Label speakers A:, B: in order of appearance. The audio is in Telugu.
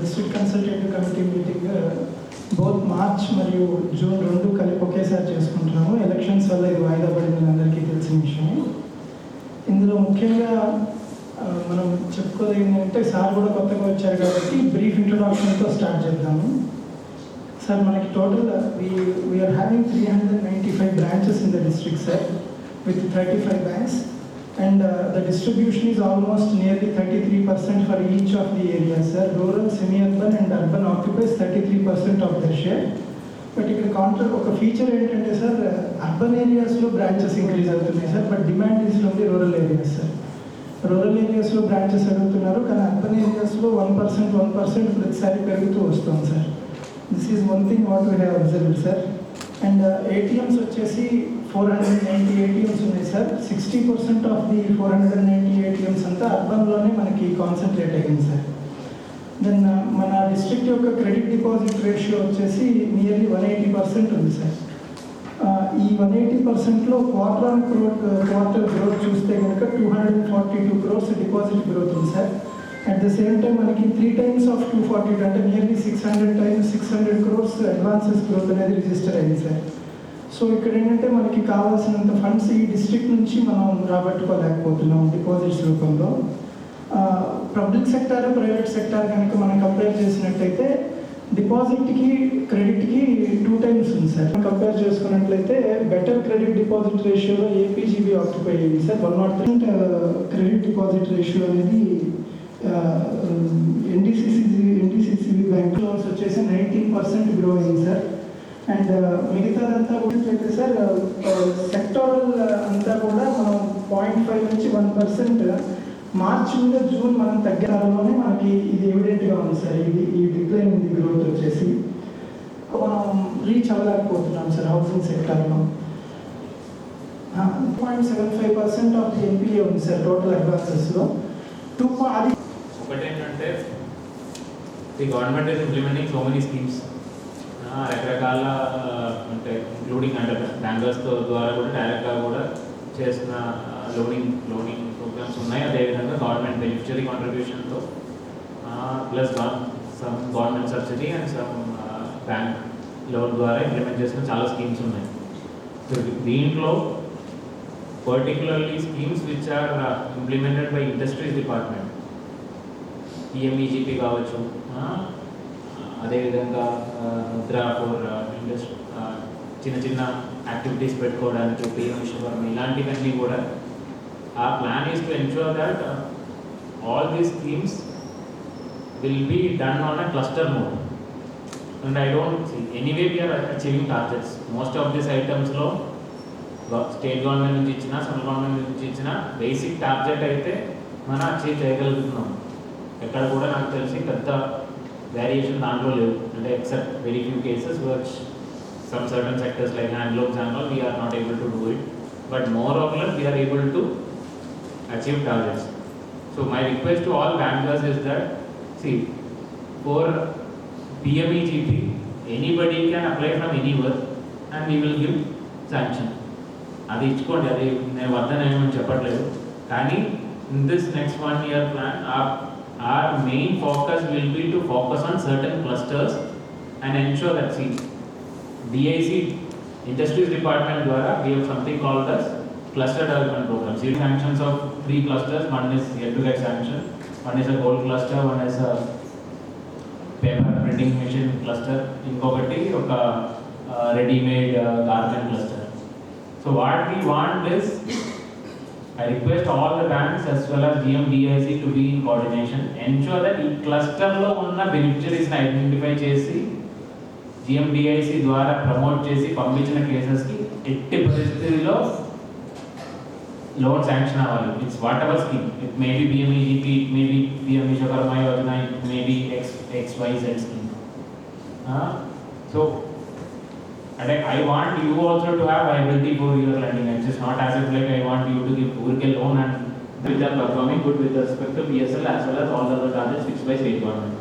A: District consultative committee meeting both March మరియు జూన్ రెండు కలిపి ఒకేసారి చేసుకుంటున్నాము. ఎలక్షన్స్ వల్ల ఇది వాయిదా పడింది అందరికీ తెలిసిన విషయం ఇందులో ముఖ్యంగా మనం చెప్పుకోదగింది అంటే సార్ కూడా కొత్తగా వచ్చారు కాబట్టి బ్రీఫ్ ఇంట్రొడక్షన్తో స్టార్ట్ చేద్దాము. సార్ మనకి total we are having three hundred ninety five branches in the district sir with thirty five banks and the distribution is almost nearly thirty three percent for each of the areas sir rural semi urban and urban occupies thirty three percent of the share but ఇక్కడ కాంట్రాక్ట్ ఒక ఫీచర్ ఏంటంటే సార్ అర్బన్ ఏరియాస్లో బ్రాంచెస్ ఇంక్రీజ్ అవుతున్నాయి సార్ బట్ డిమాండ్ ఈజ్ ఉంది రూరల్ ఏరియాస్ సార్ రూరల్ ఏరియాస్లో బ్రాంచెస్ అడుగుతున్నారు కానీ అర్బన్ ఏరియాస్లో వన్ పర్సెంట్ వన్ పర్సెంట్ ప్రతిసారి పెరుగుతూ వస్తుంది sir this is one thing what we have observed sir and ATMs వచ్చేసి ఫోర్ హండ్రెడ్ నైంటీ ఏటీఎమ్స్ ఉన్నాయి sir. Sixty percent of the four hundred ninety ATMs అంతా అర్బన్లోనే మనకి కాన్సన్ట్రేట్ అయ్యింది సార్. దెన్ uh, మన డిస్ట్రిక్ట్ యొక్క క్రెడిట్ డిపాజిట్ రేషియో వచ్చేసి నియర్లీ వన్ ఎయిటీ పర్సెంట్ ఉంది సార్. Uh, ఈ వన్ ఎయిటీ పర్సెంట్లో క్వార్టర్ ఆన్ క్రోట్ క్వార్టర్ గ్రోత్ చూస్తే కనుక two hundred forty two crores deposit growth ఉంది sir. At the same time మనకి three times of two forty అంటే nearly six hundred times six hundred crores advances growth అనేది రిజిస్టర్ అయింది సార్. సో ఇక్కడ ఏంటంటే మనకి కావాల్సినంత ఫండ్స్ ఈ డిస్ట్రిక్ట్ నుంచి మనం రాబట్టుకోలేకపోతున్నాం డిపాజిట్స్ రూపంలో. పబ్లిక్ సెక్టార్ ప్రైవేట్ సెక్టార్ కనుక మనం కంపేర్ చేసినట్టయితే డిపాజిట్కి క్రెడిట్కి టూ టైమ్స్ ఉంది సార్. కంపేర్ చేసుకున్నట్లయితే బెటర్ క్రెడిట్ డిపాజిట్ రేషియోలో ఏపీజీబీ ఆక్యుపై అయ్యింది sir. One nought three credit deposit ratio అనేది ఎన్డీసీసీ ఎన్డీసీసీబీ బ్యాంక్ లోన్స్ వచ్చేసి నైన్టీన్ పర్సెంట్ మిగతాదంతా కూడా సార్ సెక్టోరల్ అంతా కూడా మనం పాయింట్ ఫైవ్ నుంచి వన్ పర్సెంట్ మార్చి మీద జూన్ మనం తగ్గడంలోనే మనకి ఇది ఎవిడెంట్గా ఉంది సార్. ఇది ఈ డిక్లైన్ ఉంది గ్రోత్ వచ్చేసి. మనం రీచ్ అవ్వలేకపోతున్నాం సార్ హౌసింగ్ సెక్టర్లో point seven five percent of the NPA ఉంది సార్ టోటల్ అడ్వాన్సెస్లో టూ అది
B: ఒకటి ఏంటంటే the government is implementing so many schemes రకరకాల అంటే ఇంక్లూడింగ్ అంటే బ్యాంకర్స్ ద్వారా కూడా డైరెక్ట్గా కూడా చేసిన లోనింగ్ లోనింగ్ ప్రోగ్రామ్స్ ఉన్నాయి. అదేవిధంగా government beneficiary కాంట్రిబ్యూషన్తో plus some government subsidy and some bank loan ద్వారా ఇంప్లిమెంట్ చేసిన చాలా స్కీమ్స్ ఉన్నాయి. సో దీంట్లో particularly schemes which are implemented by industries department PMEGP కావచ్చు అదేవిధంగా ముద్ర ఫోర్ ఇండస్ట్రీ చిన్న చిన్న యాక్టివిటీస్ పెట్టుకోవడానికి పిఎం విశ్వకర్మ ఇలాంటివన్నీ కూడా ఆ plan is to ensure that all these schemes will be done on a cluster mode and I don't see anyway we are achieving targets most of this ఐటమ్స్లో state government నుంచి ఇచ్చిన సెంట్రల్ గవర్నమెంట్ నుంచి ఇచ్చిన బేసిక్ టార్గెట్ అయితే మనం అచీవ్ చేయగలుగుతున్నాం. ఎక్కడ కూడా నాకు తెలిసి పెద్ద వేరియేషన్ దాంట్లో లేవు. అంటే except very few cases which some certain sectors like handlooms and all we are not able to do it but more of less we are able to achieve targets so my request to all bankers is that see for PMEGP, anybody can apply from anywhere and we will give sanction. అది ఇచ్చుకోండి అది నేను వద్దనేమని చెప్పట్లేదు. కానీ in this next one year plan ఆ our main focus will be to focus on certain clusters and ensure that C DIC industries department ద్వారా we have something called as cluster development programmes ఈ sanctions of three clusters one is yet to get sanction one is a gold cluster one is a paper printing machine cluster ఇంకొకటి ఒక readymade garment cluster so what we want is I request all the banks as well as GMDIC to be in coordination Ensure that ఈ క్లస్టర్లో ఉన్న బెనిఫిషరీస్ని ఐడెంటిఫై చేసి జిఎండిఐసి ద్వారా ప్రమోట్ చేసి పంపించిన కేసెస్కి ఎట్టి పరిస్థితిలో లోన్ శాంక్షన్ అవ్వాలి. It's whatever scheme it may be PMEGP it may be PM Vishwakarma Yojana it may be X X Y Z scheme so And I, I want you also to have viability for your lending. It's just not as if like I want you to give Urke loan and with the performing good with respect to PSL as well as all other charges fixed by state government.